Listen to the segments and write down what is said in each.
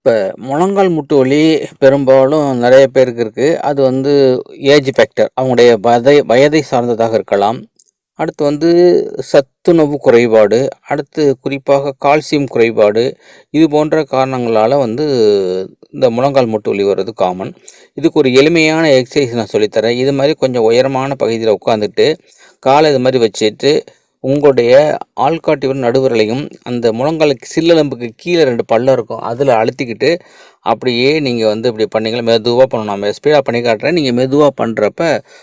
இப்போ முழங்கால் முட்டு வலி பெரும்பாலும் நிறைய பேருக்கு இருக்குது அது வந்து ஏஜ் ஃபேக்டர் அவங்களுடைய வதை வயதை சார்ந்ததாக இருக்கலாம். அடுத்து வந்து சத்துணவு குறைபாடு அடுத்து குறிப்பாக கால்சியம் குறைபாடு இது போன்ற காரணங்களால் வந்து இந்த முழங்கால் முட்டு வலி வர்றது காமன் இதுக்கு ஒரு எளிமையான எக்ஸசைஸ் நான் சொல்லித்தரேன். இது மாதிரி கொஞ்சம் உயரமான பகுதியில் உட்காந்துட்டு காலை இது மாதிரி வச்சுட்டு உங்களுடைய ஆள்காட்டியோட நடுவரலையும் நடுவிரலையும் அந்த முழங்காலுக்கு சில்லெலும்புக்கு கீழே ரெண்டு பல்லம் இருக்கும். அதில் அழுத்திக்கிட்டு அப்படியே நீங்கள் வந்து இப்படி பண்ணிங்களா மெதுவாக பண்ணணும். நம்ம ஸ்பீடாக பண்ணி காட்டுறேன். நீங்கள் மெதுவாக பண்ணுறப்ப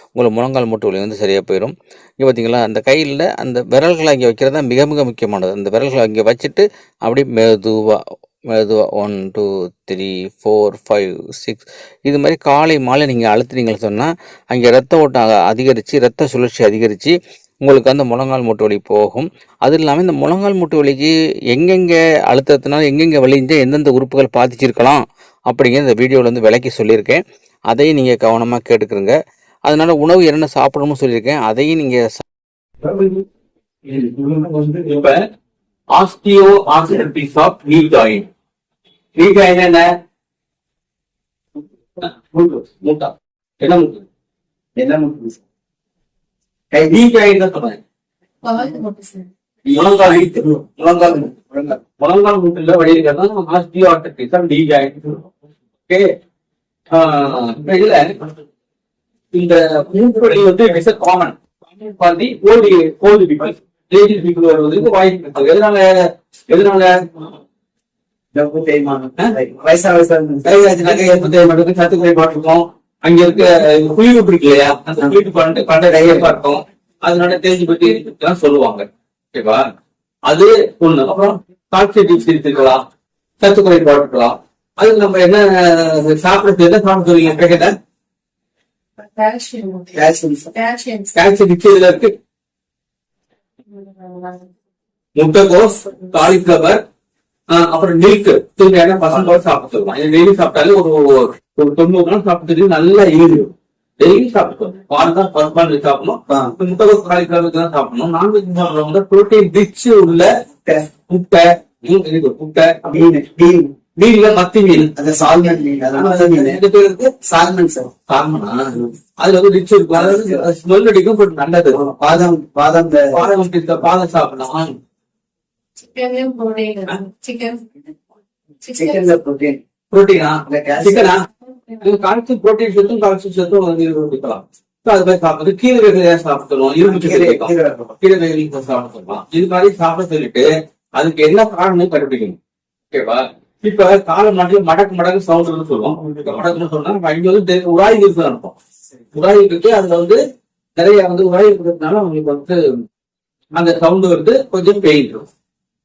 உங்களுக்கு முழங்கால் மூட்டு வலி வந்து சரியாக போயிடும். இங்கே பார்த்தீங்களா அந்த கையில் அந்த விரல்களை அங்கே வைக்கிறது தான் மிக மிக முக்கியமானது. அந்த விரல்களை அங்கே வச்சுட்டு அப்படியே மெதுவாக மெதுவாக one two three four five six இது மாதிரி காலை மாலை நீங்கள் அழுத்துனீங்கன்னு சொன்னால் அங்கே ரத்த ஓட்டம் அதிகரித்து ரத்த சுழற்சி அதிகரித்து உங்களுக்கு அந்த முழங்கால் மூட்டு வலி போகும். அது இல்லாமல் இந்த முழங்கால் மூட்டு வலிக்கு எங்கெங்கே அழுத்தத்தினால எங்கெங்கே வலிஞ்சா எந்தெந்த உறுப்புகள் பாதிச்சிருக்கலாம் அப்படிங்கிற இந்த வீடியோவில் வந்து விளக்கி சொல்லியிருக்கேன். அதையும் நீங்கள் கவனமாக கேட்டுக்கிறங்க அதனால உணவு என்னென்ன சாப்பிடணும்னு சொல்லியிருக்கேன். அதையும் நீங்கள் osteoarthritis of knee joint knee joint என்ன என்ன முட்டு? என்ன முட்டு? நீ ஜாயின் தான் சொல்றேன் முழங்கால் இழுத்து முழங்கால் முழங்கால். முழங்கால் முட்டுல வழி இருக்கிறதா osteoarthritis of knee joint okay இதுல இந்த மூட்டு வலி வந்து மிக காமன் பாதி old old people ladies people வருவதற்கு வாய்ப்பு எதனால எதனால? வயசா வயசா ஏற்ப தேவைப்படுறது சத்து குறைபாடு இருக்கும். அங்க இருக்க குளிவு இருக்கு இல்லையா அந்த குளிவு பண்ண பண்ண டையப்பா இருக்கும் அதனால தேஞ்சு பற்றி இருக்குன்னு சொல்லுவாங்க. ஓகேவா? அது ஒண்ணு. அப்புறம் கால்சியம் டிஃபிஷியன்சி இருக்கலாம் சத்து குறைபாடு இருக்கலாம் அது நம்ம என்ன சாப்பிடுறது என்ன சாப்பிட சொல்றீங்க? பேக்கெட்டை முட்டைகோஸ் காலிஃபிளவர் அப்புறம் மில்க் தூங்கியான பசங்க சாப்பிட சொல்லுவாங்க டெய்லி சாப்பிட்டாலே ஒரு ஒரு தொண்ணூறு நாள் சாப்பிட்டு நல்லா இருக்கும் டெய்லி சாப்பிட்டு வாரம் தான் பருப்பான் சாப்பிடணும். முட்டைகோஸ் காலிஃபிளவர் தான் சாப்பிடணும். நான்வெஜ் சாப்பிடுறவங்க புரோட்டீன் ரிச் உள்ள முட்டை. முட்டை மீன் மீன். மீன்ல மத்தி மீன். அந்த சால்மன் மீன். ரெண்டு பேருக்கு சால்மன் சார். காரணமா அதுல வந்து ரிச் இருக்கும் அதாவது ஸ்மெல் அடிக்கும் பட் நல்லது. பாதம் பாதம் இந்த பாதம் இருக்க பாதம் சாப்பிடலாம் சிக்கன்ல புரோட்டீன் புரோட்டீனா இந்த calcium. சிக்கனா இது கால்சியம் புரோட்டீன் சத்தும் கால்சியம் சத்தும் வந்து இது கொடுக்கலாம் So, அது மாதிரி சாப்பிடுறது கீரை வகைகளை சாப்பிடணும் இரும்பு சத்து கீரை கிடைக்கும். கீரை இருக்கும். கீரை வகைகளை சாப்பிட சொல்லலாம் இது மாதிரி சாப்பிட சொல்லிட்டு அதுக்கு என்ன காரணம் கண்டுபிடிக்கணும் ஓகேவா இப்ப கால நாட்டில் மடக்கு மடக்கு சவுண்ட் சொல்லுவோம் மடக்குன்னு சொன்னா இங்க வந்து உராய் இருக்கு அனுப்போம் உராய் இருக்கு அதுல வந்து நிறைய வந்து உராய் இருக்கிறதுனால உங்களுக்கு வந்து அந்த சவுண்ட் வந்து கொஞ்சம் பெயின் இருக்கும்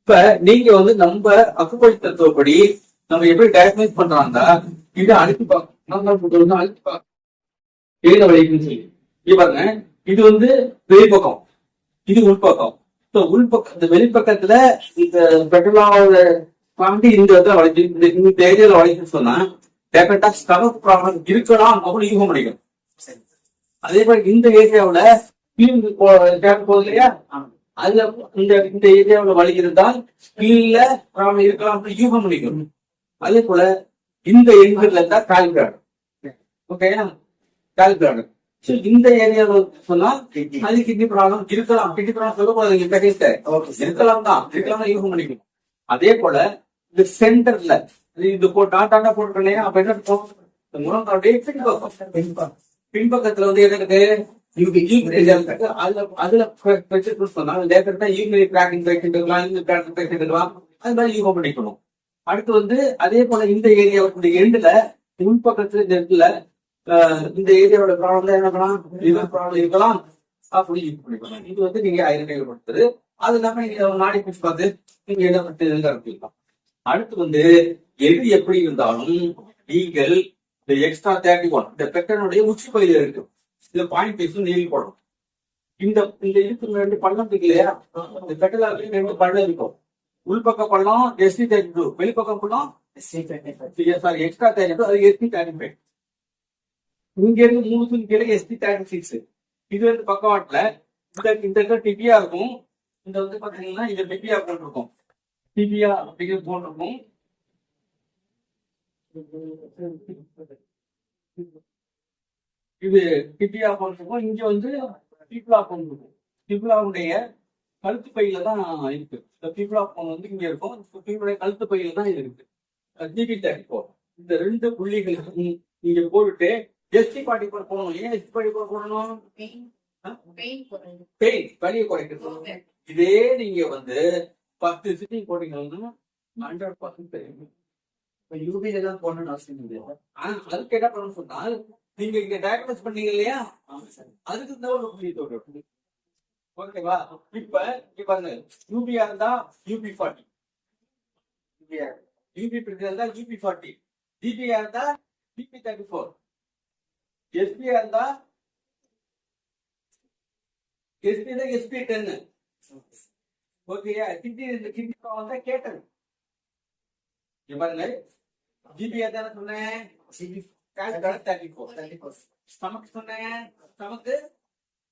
இப்ப நீங்க வந்து நம்ம அக்குபடி தத்துவப்படி நம்ம எப்படி டயக்னைஸ் பண்றாங்க இதை அழுத்தி பார்க்கணும் அழுத்தி பார்க்க எழுத வழிக்குன்னு சொல்லி. இங்க பாருங்க. இது வந்து வெளிப்பக்கம். இது உள்பக்கம். இப்போ உள்பக்கம் இந்த வெளிப்பக்கத்துல இந்த பெட்ரோலோட தாண்டி இந்த இடத்துல வளைச்சு இந்த இந்த ஏரியால வளைச்சுன்னு சொன்னா டெஃபினட்டா ஸ்டமக் ப்ராப்ளம் இருக்கலாம் அப்படின்னு யூகம் பண்ணிக்கணும். அதே மாதிரி இந்த ஏரியாவில் கீழ் போகுது இல்லையா? அதுல இந்த இந்த ஏரியாவுல வழி இருந்தால் கீழ ப்ராப்ளம் இருக்கலாம் யூகம் முடிக்கும் அதே போல இந்த எண்கள்ல இருந்தா கால்கிராடு ஓகேயா கால்கிராடு இந்த ஏரியாவில் சொன்னா அது கிட்னி ப்ராப்ளம் இருக்கலாம். கிட்னி ப்ராப்ளம் சொல்லக்கூடாது இந்த கேஸ்ல இருக்கலாம் தான். இருக்கலாம் யூகம் பண்ணிக்கணும் அதே போல இந்த சென்டர்ல இது போ டாட்டா போட்டுருந்தேன் அப்ப என்ன? இருக்கும்? பின்பக்கம். பின்பக்கத்துல வந்து எது இருக்கு இருக்கு. அதுல அதுல வச்சு சொன்னா லேட்டா யூரினரி ட்ராக் இன்ஃபெக்ஷன் இருக்கலாம் யூரினரி ட்ராக் இன்ஃபெக்ஷன் இருக்கலாம் அது மாதிரி யூகம் பண்ணிக்கணும். அடுத்து வந்து அதே போல இந்த ஏரியா இந்த எண்டுல முன்பக்கத்துல இந்த இடத்துல ஆஹ், இந்த ஏரியாவோட ப்ராப்ளம் என்ன பண்ணலாம்? இது ப்ராப்ளம் இருக்கலாம். அப்படி யூஸ் பண்ணிக்கலாம். இது வந்து நீங்க ஐடென்டிஃபை படுத்துறது அது இல்லாம நீங்க நாடி பிடிச்சு பார்த்து நீங்க என்ன பற்றி இருக்கலாம் அடுத்து வந்து எது எப்படி இருந்தாலும் நீங்கள் இந்த எக்ஸ்ட்ரா தேர்ட்டி ஒன் இந்த பெட்டனுடைய உச்சி பகுதியில் இருக்கு. இந்த பாயிண்ட் பீஸ் நீங்க போடும். இந்த இந்த இருக்கிற ரெண்டு பள்ளம் இருக்கு இல்லையா? இந்த பெட்டல ரெண்டு பள்ளம் இருக்கும். உள்பக்க பள்ளம் எஸ்டி தேர்ட்டி டூ வெளிப்பக்கம் பள்ளம் சாரி எக்ஸ்ட்ரா தேர்ட்டி டூ அது எஸ்டி தேர்ட்டி ஃபைவ் இங்க இருந்து மூணு துணி கீழே எஸ்டி தேர்ட்டி சிக்ஸ் இது வந்து பக்கவாட்டுல இந்த இந்த இடத்துல டிபியா இருக்கும். இந்த வந்து பாத்தீங்கன்னா இது டிபியா இருக்கும். டிபியா அப்படிங்கிறது இருக்கும். இது டிபியா இருக்கும். இங்க வந்து பீப்ளா போன் இருக்கும். பீப்புளாவுடைய கழுத்து பையில தான் இருக்கு. இந்த பீப்ளா போன் வந்து இங்க இருக்கும். பீப்புளுடைய கழுத்து பையில தான் இது இருக்கு ஜிபி தேர்ட்டி இந்த ரெண்டு புள்ளிகளுக்கும் நீங்க போட்டுட்டு எஸ்டி பாட்டி போட போடணும் ஏன் எஸ்டி பாட்டி போட போடணும். பெயின் வலியை குறைக்கிறது இதே நீங்க வந்து பத்து சிட்டிங் போட்டீங்கன்னா ஹண்ட்ரட் பர்சன்ட் இப்ப யூபில தான் போடணும்னு அவசியம் இல்லை அதுக்கு என்ன பண்ணணும் சொன்னால் நீங்க இங்க டயக்னோஸ் பண்ணீங்க இல்லையா? அதுக்கு இந்த ஒரு புள்ளி ஓகேவா இப்ப பாருங்க. யூபியா இருந்தா யூபி ஃபார்ட்டி யூபி பிரிண்ட் இருந்தா யூபி ஃபார்ட்டி டிபியா இருந்தா டிபி தேர்ட்டி ஃபோர் எஸ்பியா இருந்தா எஸ்பி தான் எஸ்பி டென்னு ஓகேயா கிண்டி கிண்டி வந்தா கேட்டது பாருங்க. ஜிபியா தானே சொன்னேன். ஸ்டமக் சொன்னேன் ஸ்டமக்கு.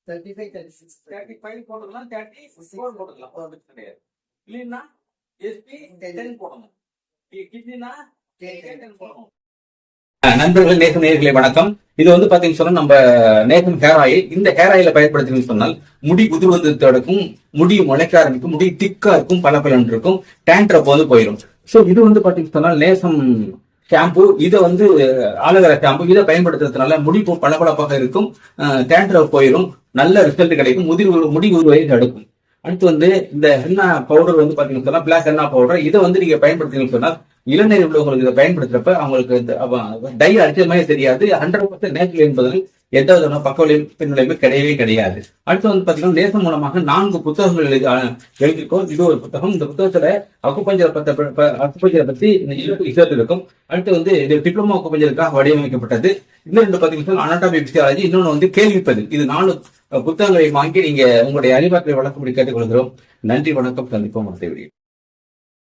Thirty five thirty six thirty five போட்டுக்கலாம் தேர்ட்டி ஃபோர் போட்டுக்கலாம் ஒரு பிரச்சனை கிடையாது. இல்லைன்னா எஸ்பி டென் போடணும். கிட்னினா டென் போடணும். நண்பர்களே நேசம் நேர்களே வணக்கம். இது வந்து பாத்தீங்கன்னு சொன்னா நம்ம நேசம் ஹேர் ஆயில் இந்த ஹேர் ஆயில பயன்படுத்தினு சொன்னால் முடி உதிர்வது தடுக்கும் முடி முளைக்க ஆரம்பிக்கும் முடி திக்கா இருக்கும் பல இருக்கும் டேண்ட்ரப் வந்து போயிடும் சோ இது வந்து பாத்தீங்கன்னு சொன்னால் நேசம் ஷாம்பு இதை வந்து ஆலோவேரா ஷாம்பு இதை பயன்படுத்துறதுனால முடி பளபளப்பாக இருக்கும். டேண்ட்ரப் போயிடும் நல்ல ரிசல்ட் கிடைக்கும். முதிர் முடி உருவை தடுக்கும். அடுத்து வந்து இந்த ஹென்னா பவுடர் வந்து பாத்தீங்கன்னு சொன்னா பிளாக் ஹென்னா பவுடர் இதை வந்து நீங்க பயன்படுத்தீங்கன்னு சொன்னா இளநீர் உள்ளவங்களுக்கு இதை பயன்படுத்துறப்ப அவங்களுக்கு இந்த டை அடிச்ச மாதிரி தெரியாது. ஹண்ட்ரட் பர்சன்ட் நேச்சுரல் என்பதில் எந்த விதமான பக்க விளைவு பின்விளைவு கிடையவே கிடையாது. அடுத்து வந்து பாத்தீங்கன்னா நேசம் மூலமாக நான்கு புத்தகங்கள் எழுதி எழுதியிருக்கோம். இது ஒரு புத்தகம். இந்த புத்தகத்துல அக்குப்பஞ்சரை பத்த அக்குப்பஞ்சரை பத்தி இருக்கும் அடுத்து வந்து இது டிப்ளமோ அக்குப்பஞ்சருக்காக வடிவமைக்கப்பட்டது. இன்னும் ரெண்டு பாத்தீங்கன்னா அனாட்டமி பிசியாலஜி இன்னொன்று வந்து கேள்விப்பது இது நாலு புத்தகங்களை வாங்கி நீங்க உங்களுடைய அறிவாற்றலை வளர்க்கும்படி கேட்டுக்கொள்கிறோம். நன்றி வணக்கம். சந்திப்போம். அடுத்த வீடியோ